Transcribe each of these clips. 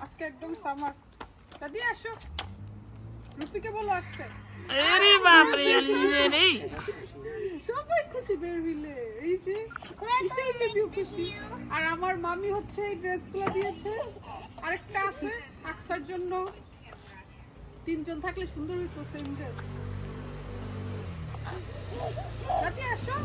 আজকে একদম আসো খুশি এই যে খুশি আর আমার মামি হচ্ছে এই ড্রেসগুলো দিয়েছে। আরেকটা আছে, আকসার জন্য। তিনজন থাকলে সুন্দর হইতো সেম ড্রেস আসো রুফি কোথায়? রুফিও তো same dress পরেছে। মামি- মামি আর আলিজা ইনশাআল্লাহ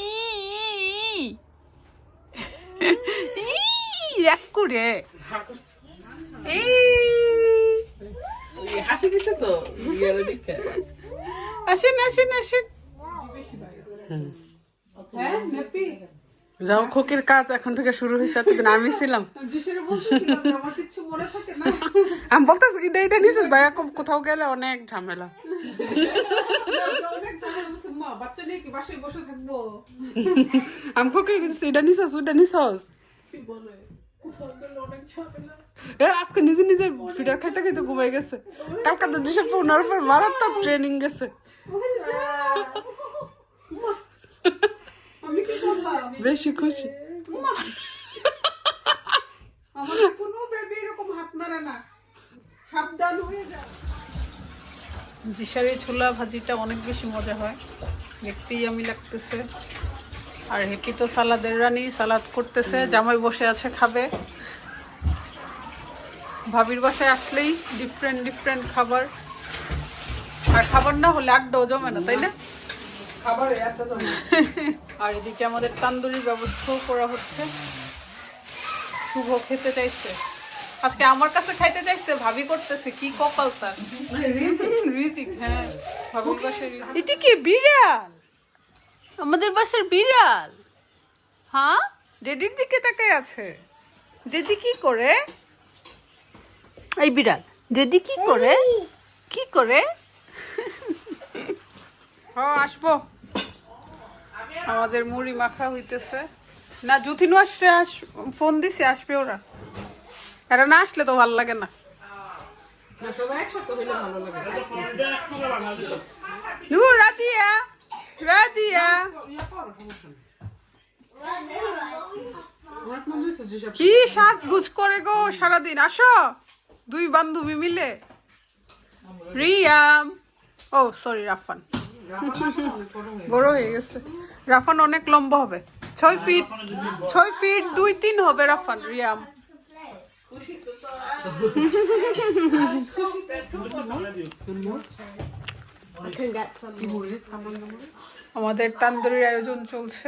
করে। হাসি দিছে তো আসেন আসেন আসেন। হ্যাঁ যাও খোকের কাজ এখন থেকে শুরু হয়েছে এতদিন আমি ছিলাম। আমি বলতেছি এটা এটা নিছিস ভাইয়া কো- কোথাও গেলে অনেক ঝামেলা। অনেক ঝামেলা বলছে, মা বাচ্চা নিয়ে কি বাসায় বসে থাকব? আমি খোকের এটা নিছস ওটা নিছস? এ, আজকে নিজে নিজে ফিডার খাইতে খাইতে ঘুমাই গেছে। কালকা তো যেসব পনেরো পর মারাত্মক ট্রেনিং গেছে। বেশি খুশি। কোনো জিসারি ছোলা ভাজিটা অনেক বেশি মজা হয়। দেখতেই আমি লাগতেছে। আর হেপি তো সালাদের রানী সালাদ করতেছে জামাই বসে আছে খাবে। ভাবির বাসায় আসলেই ডিফারেন্ট ডিফারেন্ট খাবার। আর খাবার না হলে আড্ডাও জমে না তাই না? খাবার আর এদিকে আমাদের তান্দুরির ব্যবস্থাও করা হচ্ছে। শুভ খেতে চাইছে। আজকে আমার কাছে খাইতে চাইছে ভাবি করতেছে কি কপাল তার? রিজিক। হ্যাঁ। ভাবির বাসায় এটা কি বিড়াল? আমাদের বাসার বিড়াল। হ্যাঁ? ডেডির দিকে তাকায় আছে। ডেডি কি করে? এই বিড়াল ডেডি কি করে? কি করে? আসব। আমাদের মুড়ি মাখা হইতেছে। না জুথিনু আসলে আস ফোন দিছি আসবে ওরা। এরা না আসলে তো ভালো লাগে না। সবাই যেসব কি সাজগুজ করে গো সারাদিন? আসো। দুই বান্ধবী মিলে। রিয়াম। ও সরি রাফান। বড় হয়ে গেছে। রাফান অনেক লম্বা হবে। ছয় ফিট ছয় ফিট দুই তিন হবে রাফান, রিয়াম। আমাদের তান্দুরির আয়োজন চলছে।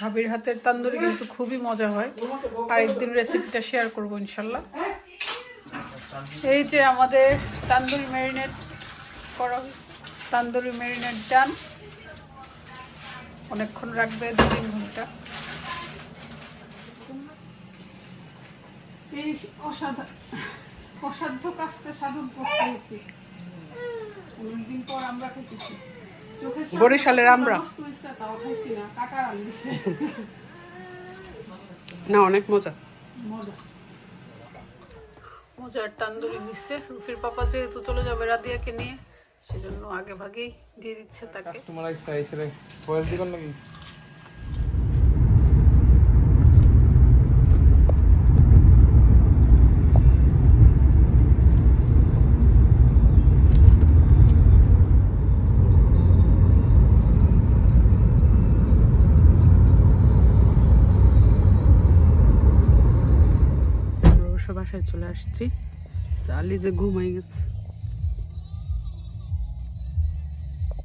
ভাবির হাতের তান্দুরি কিন্তু খুবই মজা হয়। আরেকদিন রেসিপিটা শেয়ার করব ইনশাল্লাহ। এই যে আমাদের তান্দুরি ম্যারিনেট করা তান্দুরি ম্যারিনেট ডান অনেকক্ষণ রাখবে দু তিন ঘণ্টা। এই অসাধ অসাধ্য কাজটা সাধন করতে অনেকদিন পর আমরা খেতেছি। বরিশালের আমরা। না অনেক মজা। মজা। মজার তান্দুরি দিচ্ছে রুফির পাপা যেহেতু চলে যাবে রাদিয়াকে নিয়ে সেজন্য আগে ভাগেই দিয়ে দিচ্ছে তাকে। তোমার বাসায় চলে আসছি। চালি যে ঘুমাই গেছে।